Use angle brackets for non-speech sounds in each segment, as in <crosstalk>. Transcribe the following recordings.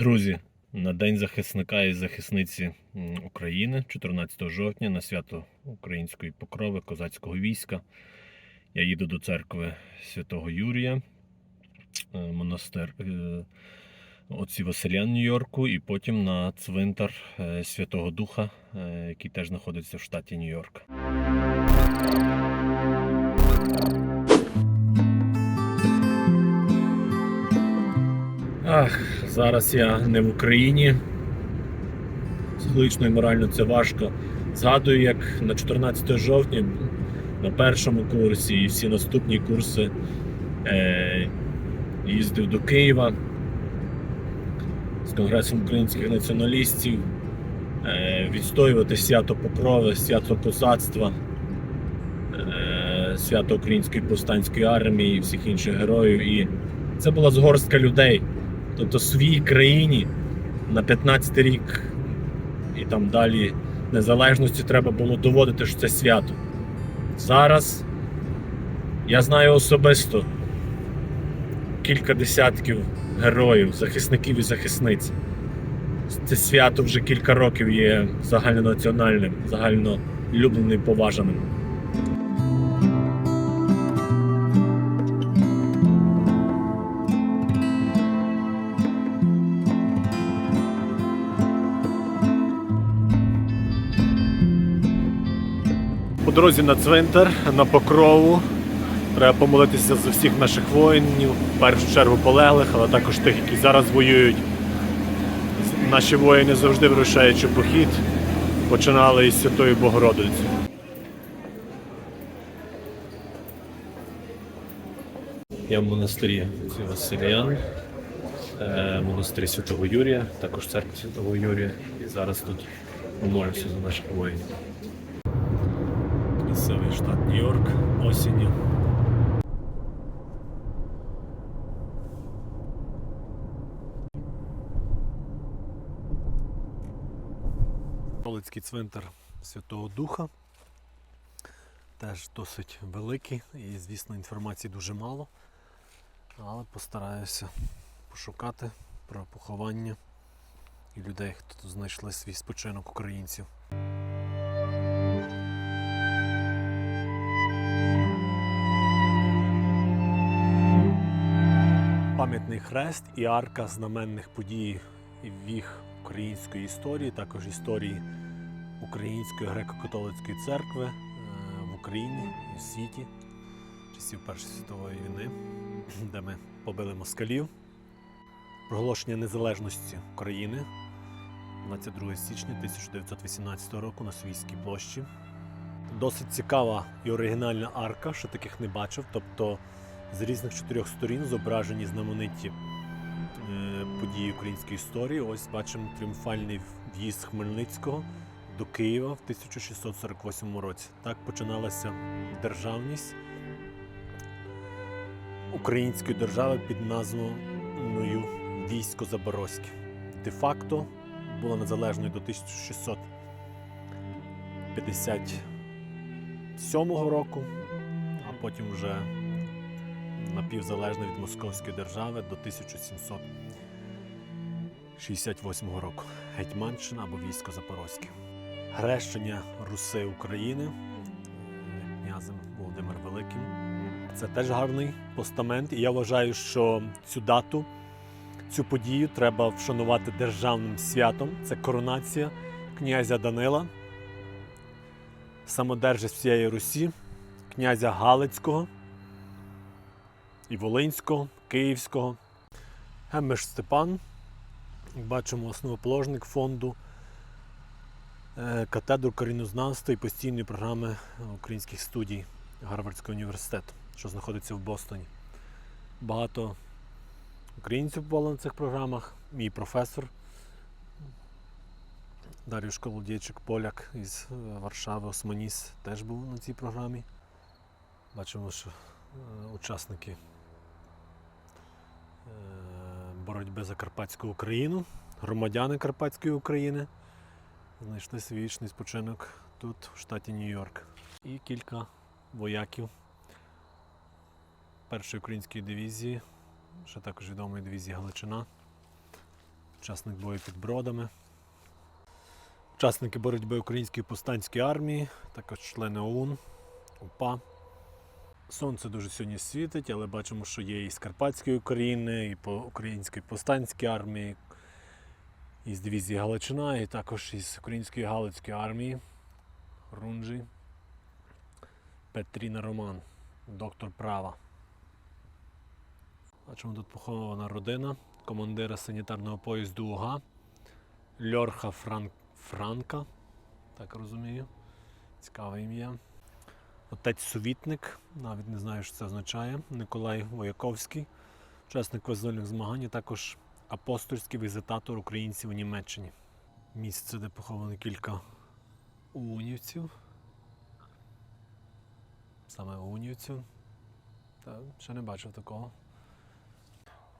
Друзі, на День захисника і захисниці України, 14 жовтня, на свято Української покрови козацького війська. Я їду до церкви Святого Юрія, е, монастир е, отців Василян Нью-Йорку, і потім на цвинтар е, Святого Духа, який теж знаходиться в штаті Нью-Йорк. Ах, зараз я не в Україні. Психологічно і морально це важко. Згадую, як на 14 жовтня на першому курсі і всі наступні курси е, їздив до Києва з Конгресом українських націоналістів е, відстоювати свято Покрови, свято козацтва, е, свято Української повстанської армії і всіх інших героїв. І це була згорстка людей. Тобто своїй країні на 15 рік і там далі незалежності треба було доводити, що це свято. Зараз я знаю особисто кілька десятків героїв, захисників і захисниць. Це свято вже кілька років є загальнонаціональним, загальнолюбленим і поважаним. По дорозі на цвинтар, на покрову. Треба помолитися за всіх наших воїнів, в першу чергу полеглих, але також тих, які зараз воюють. Наші воїни завжди вирушаючи похід, починали із Святої Богородиці. Я в монастирі Василіян, е, монастирі Святого Юрія, також церква Святого Юрія. І зараз тут помолюся за наших воїнів. Місцевий штат Нью-Йорк осінню. Католицький цвинтар Святого Духа. Теж досить великий і, звісно, інформації дуже мало. Але постараюся пошукати про поховання і людей, хто тут знайшли свій спочинок українців. Пам'ятний хрест і арка знаменних подій і віг української історії, також історії Української греко-католицької церкви е, в Україні і в світі часів Першої світової війни, де ми побили москалів. Проголошення незалежності України 22 січня 1918 року на Свійській площі. Досить цікава і оригінальна арка, що таких не бачив. Тобто з різних чотирьох сторін зображені знамениті е, події української історії. Ось бачимо тріумфальний в'їзд Хмельницького до Києва в 1648 році. Так починалася державність української держави під назвою Військо Запорозьке. Де-факто була незалежною до 1657 року, а потім вже напівзалежна від Московської держави до 1768 року. Гетьманщина або військо Запорозьке. Хрещення Руси України князем Володимир Великим. Це теж гарний постамент, і я вважаю, що цю дату, цю подію треба вшанувати державним святом. Це коронація князя Данила, самодержець всієї Русі, князя Галицького і Волинського, Київського. Гемеш Степан, бачимо, основоположник фонду е, катедру коріннознавства і постійної програми українських студій Гарвардського університету, що знаходиться в Бостоні. Багато українців було на цих програмах. Мій професор Дар'юш Колодійчик Поляк із е, Варшави, Османіс, теж був на цій програмі. Бачимо, що е, учасники боротьби за Карпатську Україну, громадяни Карпатської України знайшли свій вічний спочинок тут, в штаті Нью-Йорк. І кілька вояків першої української дивізії, ще також відомої дивізії Галичина. учасник бою під бродами. Учасники боротьби Української повстанської армії, також члени ОУН, УПА. Сонце дуже сьогодні світить, але бачимо, що є і з Карпатської України, і по Української повстанській армії, і з дивізії Галичина, і також із Української Галицької армії. Рунжі. Петріна Роман, доктор права. Бачимо, тут похована родина командира санітарного поїзду УГА Льорха Фран... Франка. Так розумію. Цікаве ім'я. Отець Сувітник, навіть не знаю, що це означає. Николай Вояковський, учасник визвольних змагань, а також апостольський візитатор українців у Німеччині. Місце, де поховано кілька унівців. Саме унівців. Та ще не бачив такого.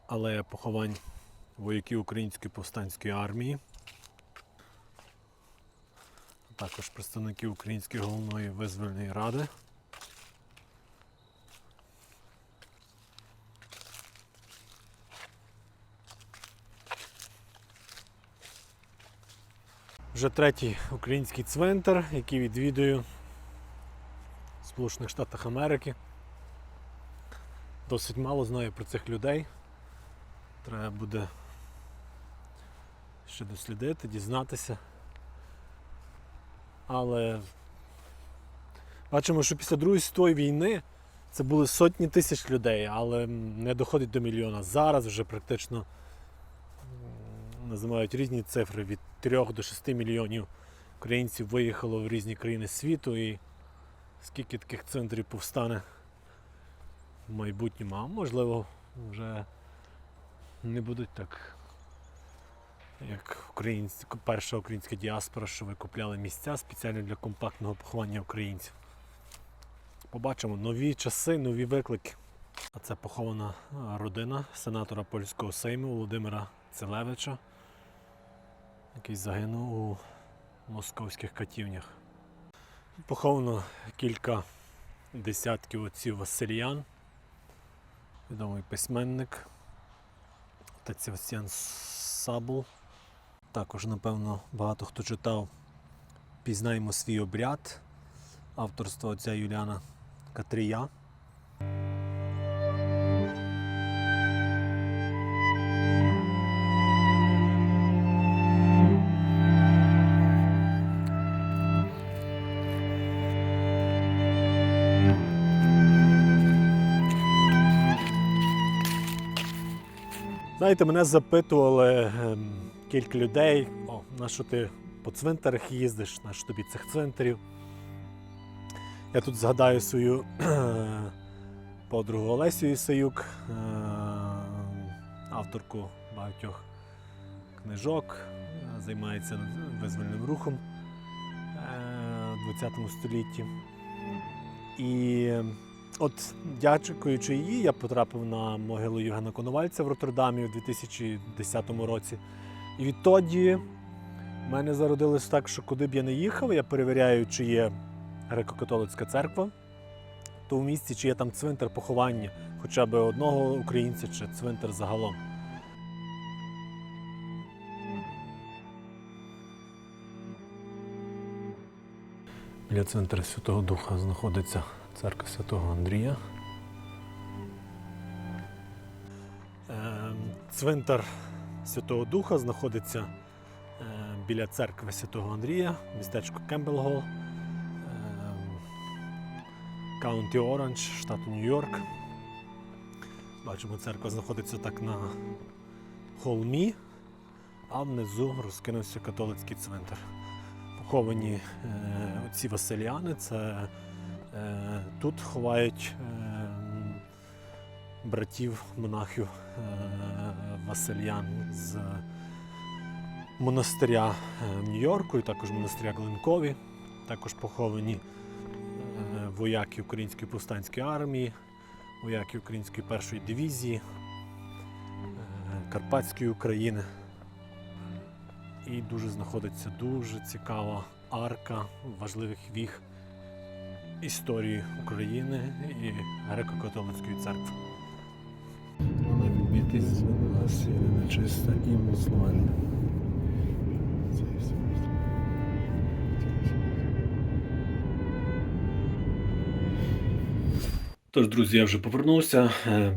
Алея поховань вояків Української повстанської армії. Також представників Української головної визвольної ради. Вже третій український цвинтар, який відвідую в Сполучених Штатах Америки. Досить мало знаю про цих людей. Треба буде ще дослідити, дізнатися. Але бачимо, що після Другої світової війни це були сотні тисяч людей, але не доходить до мільйона. Зараз вже практично називають різні цифри від 3 до 6 мільйонів українців виїхало в різні країни світу і скільки таких центрів повстане в майбутньому, а можливо вже не будуть так, як українці, перша українська діаспора, що викупляли місця спеціально для компактного поховання українців. Побачимо нові часи, нові виклики. А це похована родина сенатора польського сейму Володимира Целевича, який загинув у московських катівнях. Поховано кілька десятків отців Васильян, відомий письменник. Отець Севастьян Сабул. Також, напевно, багато хто читав Пізнаємо свій обряд авторства отця Юліана Катрія. Знаєте, мене запитували ем, кілька людей, о, на що ти по цвинтарах їздиш, на що тобі цих цвинтарів. Я тут згадаю свою <clears throat> подругу Олесю Ісаюк, е, авторку багатьох книжок, займається визвольним рухом е, в 20 столітті. І От, дякуючи їй, я потрапив на могилу Євгена Коновальця в Роттердамі у 2010 році. І відтоді в мене зародилось так, що куди б я не їхав, я перевіряю, чи є греко-католицька церква то в місці, чи є там цвинтар поховання хоча б одного українця, чи цвинтар загалом. Біля центру Святого Духа знаходиться церква Святого Андрія. Ем, Цвинтар Святого Духа знаходиться е, біля церкви Святого Андрія, містечко Кембелгол, ем, Каунті Оранж, штату Нью-Йорк. Бачимо, церква знаходиться так на холмі, а внизу розкинувся католицький цвинтар. Поховані е, отці Василіани, це Е, Тут ховають е, братів монахів е, Васильян з монастиря е, в Нью-Йорку і також монастиря Гленкові. Також поховані е, вояки Української повстанської армії, вояки Української першої дивізії, е, Карпатської України. І дуже знаходиться дуже цікава арка важливих віг історії України і греко-католицької церкви. Вона відбитись Росія нечиста і мусульман. Тож, друзі, я вже повернувся. Е,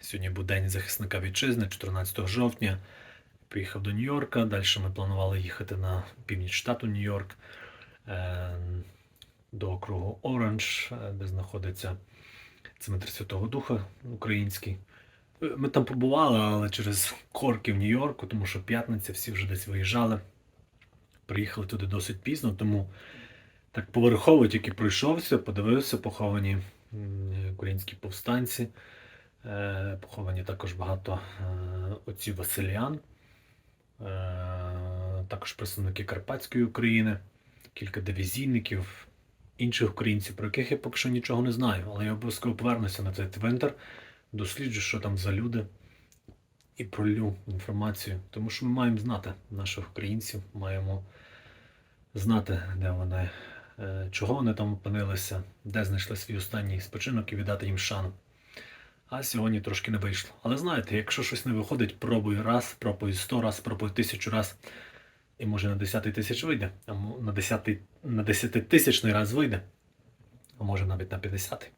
Сьогодні був день захисника вітчизни, 14 жовтня. Поїхав до Нью-Йорка. Далі ми планували їхати на північ штату Нью-Йорк е, до округу Оранж, е, де знаходиться центр Святого Духа український. Ми там побували, але через корки в Нью-Йорку, тому що п'ятниця всі вже десь виїжджали. Приїхали туди досить пізно, тому так поверхово тільки пройшовся, подивився, поховані українські повстанці. Е, Поховані також багато е, отців Василіан, е, також представники Карпатської України, кілька дивізійників, інших українців, про яких я поки що нічого не знаю, але я обов'язково повернуся на цей твинтер, досліджу, що там за люди, і пролю інформацію. Тому що ми маємо знати наших українців, маємо знати, де вони, е, чого вони там опинилися, де знайшли свій останній спочинок і віддати їм шану. А сьогодні трошки не вийшло. Але знаєте, якщо щось не виходить, пробуй раз, пробуй сто раз, пробуй тисячу раз. І може на десятий тисяч вийде, а на десятий, на десятитисячний раз вийде, а може навіть на 50.